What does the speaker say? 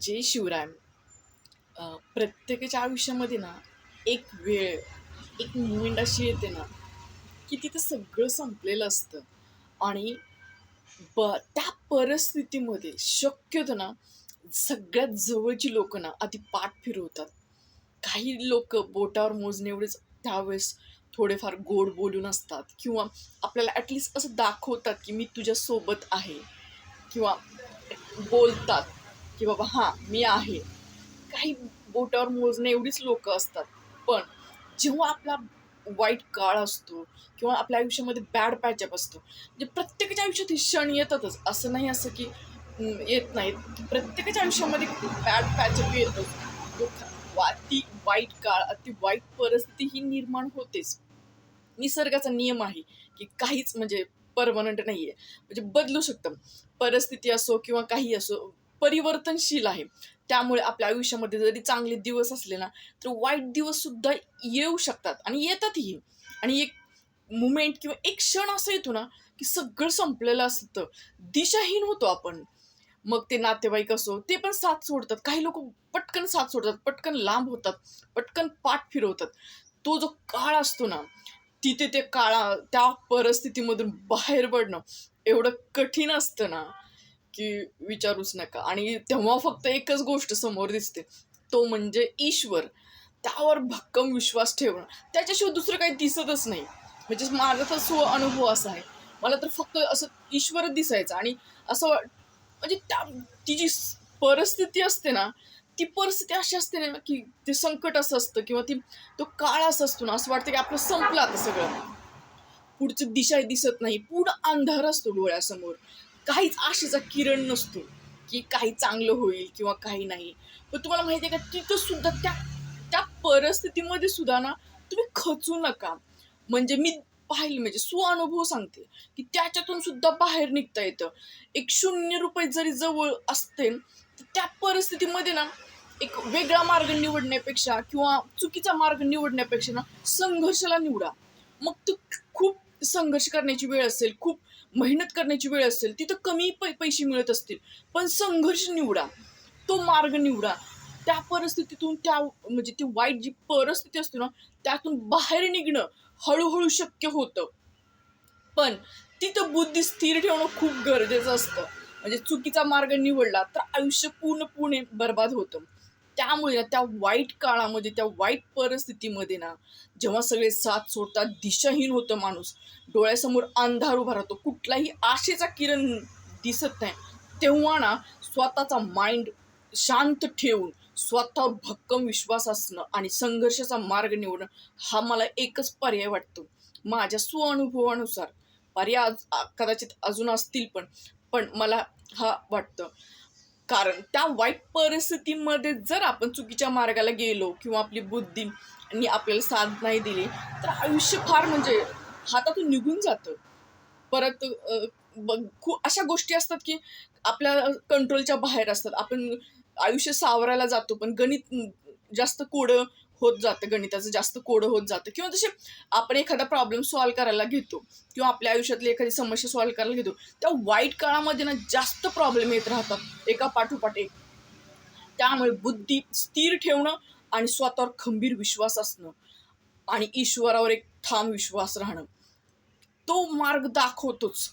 जय शिवराय प्रत्येकाच्या आयुष्यामध्ये ना एक वेळ एक मुमेंट अशी येते ना की तिथं सगळं संपलेलं असतं. आणि ब त्या परिस्थितीमध्ये शक्यतो ना सगळ्यात जवळची लोक ना आधी पाठ फिरवतात. काही लोक बोटावर मोजणे एवढेच त्यावेळेस थोडेफार गोड बोलून असतात. किंवा आपल्याला ॲटलिस्ट असं दाखवतात की मी तुझ्यासोबत आहे. किंवा बोलतात. की बाबा हां मी आहे. काही बोटावर मोजणे एवढीच लोक असतात. पण जेव्हा आपला वाईट काळ असतो किंवा आपल्या आयुष्यामध्ये बॅड पॅचअप असतो म्हणजे प्रत्येकाच्या आयुष्यात हे क्षण येतातच. असं नाही असं की येत नाहीत. प्रत्येकाच्या आयुष्यामध्ये बॅड पॅचअप येतो दुःख वाईट काळ अति वाईट परिस्थिती ही निर्माण होतेच. निसर्गाचा नियम आहे की काहीच म्हणजे परमनंट नाही आहे म्हणजे बदलू शकतं. परिस्थिती असो किंवा काही असो परिवर्तनशील आहे. त्यामुळे आपल्या आयुष्यामध्ये जरी चांगले दिवस असले ना तर वाईट दिवस सुद्धा येऊ शकतात आणि येतातही. आणि एक मुमेंट किंवा एक क्षण असं येतो ना की सगळं संपलेलं असतं. दिशाहीन होतो आपण. मग ते नातेवाईक असो ते पण साथ सोडतात. काही लोक पटकन साथ सोडतात पटकन लांब होतात पटकन पाठ फिरवतात. तो जो काळ असतो ना तिथे ते काळा त्या परिस्थितीमधून बाहेर पडणं एवढं कठीण असतं ना. की विचारूच नका. आणि तेव्हा फक्त एकच गोष्ट समोर दिसते. तो म्हणजे ईश्वर. त्यावर भक्कम विश्वास ठेवणं. त्याच्याशिवाय दुसरं काही दिसतच नाही. म्हणजे माझा तर स्व अनुभव असा आहे. मला तर फक्त असं ईश्वरच दिसायचं. आणि असं वा- म्हणजे त्या ती जी परिस्थिती असते ना ती परिस्थिती अशी असते ना की ते संकट असं असतं किंवा ती तो काळ असं असतो ना असं वाटतं की आपलं संपलं आता सगळं. पुढची दिशा दिसत नाही. पूर्ण अंधार असतो डोळ्यासमोर. काहीच आशेचा किरण नसतो की काही चांगलं होईल किंवा काही नाही. पण तुम्हाला माहिती आहे का तिथं सुद्धा त्या त्या परिस्थितीमध्ये सुद्धा ना तुम्ही खचू नका. म्हणजे मी पाहिलं म्हणजे सुअनुभव सांगते की त्याच्यातून सुद्धा बाहेर निघता येतं. एक शून्य रुपये जरी जवळ असते तर त्या परिस्थितीमध्ये ना एक वेगळा मार्ग निवडण्यापेक्षा किंवा चुकीचा मार्ग निवडण्यापेक्षा ना संघर्षाला निवडा. मग तू खूप संघर्ष करण्याची वेळ असेल खूप मेहनत करण्याची वेळ असेल तिथं कमी पै पैसे मिळत असतील. पण संघर्ष निवडा तो मार्ग निवडा. त्या परिस्थितीतून त्या म्हणजे ती वाईट जी परिस्थिती असते ना त्यातून बाहेर निघणं हळूहळू शक्य होतं. पण तिथं बुद्धी स्थिर ठेवणं खूप गरजेचं असतं. म्हणजे चुकीचा मार्ग निवडला तर आयुष्य पूर्णपणे बर्बाद होतं. त्यामुळे ना त्या वाईट काळामध्ये त्या वाईट परिस्थितीमध्ये ना जेव्हा सगळे साथ सोडतात दिशाहीन होतं माणूस डोळ्यासमोर अंधार उभा राहतो कुठलाही आशेचा किरण दिसत नाही तेव्हा ना स्वतःचा माइंड शांत ठेवून स्वतःवर भक्कम विश्वास असणं आणि संघर्षाचा मार्ग निवडणं हा मला एकच पर्याय वाटतो. माझ्या स्वअनुभवानुसार पर्याय आज- कदाचित अजून असतील पण पण मला हा वाटतं. कारण त्या वाईट परिस्थितीमध्ये जर आपण चुकीच्या मार्गाला गेलो किंवा आपली बुद्धी आणि आपल्याला साथ नाही दिली तर आयुष्य फार म्हणजे हातातून निघून जातं. परत बघ खूप अशा गोष्टी असतात की आपल्या कंट्रोलच्या बाहेर असतात. आपण आयुष्य सावरायला जातो पण गणित जास्त कोडं होत जातं गणिताचं जास्त कोडं होत जातं. किंवा जसे आपण एखादा प्रॉब्लेम सॉल्व्ह करायला घेतो किंवा आपल्या आयुष्यातली एखादी समस्या सॉल्व्ह करायला घेतो त्या वाईट काळामध्ये ना जास्त प्रॉब्लेम येत राहतात एका पाठोपाठ. एक त्यामुळे बुद्धी स्थिर ठेवणं आणि स्वतःवर खंबीर विश्वास असणं आणि ईश्वरावर एक ठाम विश्वास राहणं. तो मार्ग दाखवतोच.